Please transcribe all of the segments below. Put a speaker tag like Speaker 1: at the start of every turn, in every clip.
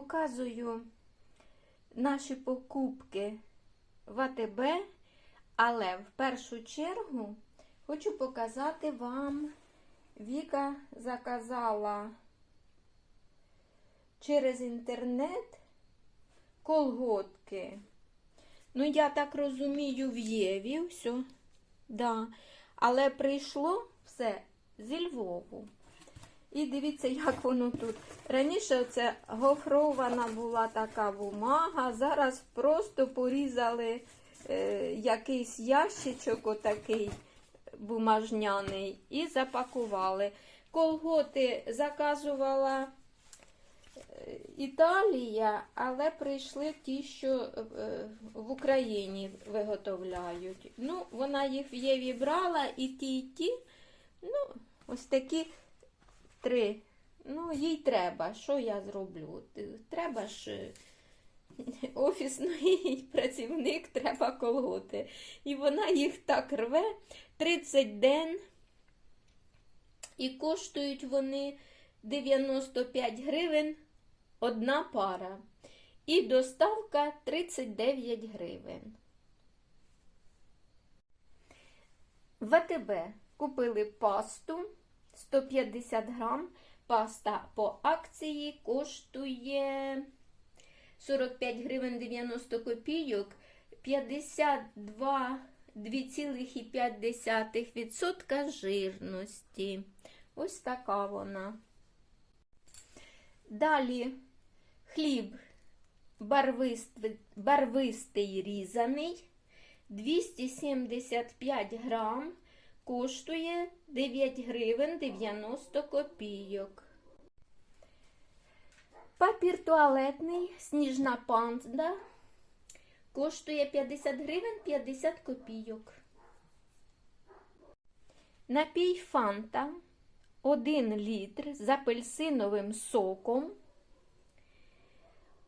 Speaker 1: показую наші покупки в АТБ, але в першу чергу хочу показати вам, Віка заказала через інтернет колготки. Ну, я так розумію, в Єві все. Да. Але прийшло все зі Львову. І дивіться, як воно тут. Раніше це гофрована була така бумага, зараз просто порізали е, якийсь ящичок отакий бумажняний і запакували. Колготи заказувала е, Італія, але прийшли ті, що е, в Україні виготовляють. Ну, вона їх в Єві брала і ті, і ті. Ну, ось такі три. Ну, їй треба. Що я зроблю? Треба ж е, офісний працівник, треба колоти. І вона їх так рве 30 ден. І коштують вони 95 гривень одна пара. І доставка 39 гривень. В АТБ купили пасту 150 грам. Паста по акції коштує 45 гривень 90 копійок, 52 2,5% жирності. Ось така вона. Далі хліб барвистий, барвистий різаний 275 грам, коштує 9 гривень 90 копійок. Папір туалетний сніжна панда коштує 50 гривень 50 копійок. Напій фанта 1 літр з апельсиновим соком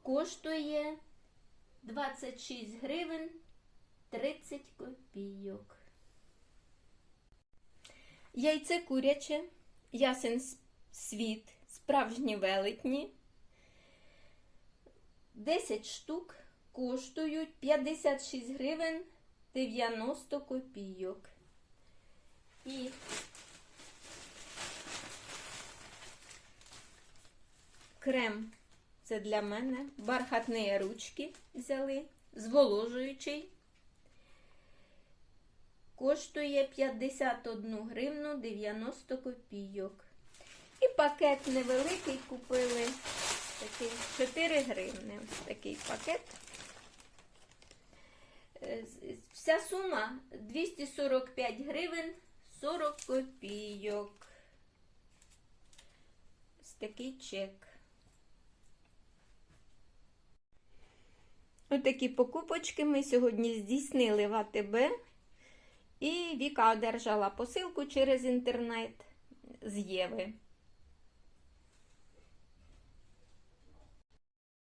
Speaker 1: коштує 26 гривень 30 копійок. Яйце куряче, ясен світ, справжні велетні. 10 штук коштують 56 гривень 90 копійок. І крем це для мене. Бархатні ручки взяли, зволожуючий. Коштує 51 гривну 90 копійок. І пакет невеликий купили. Такий 4 гривни. Ось такий пакет. Е, Вся сума 245 гривень 40 копійок. Ось такий чек. Ось такі покупочки ми сьогодні здійснили в АТБ. І Віка одержала посилку через інтернет з Єви.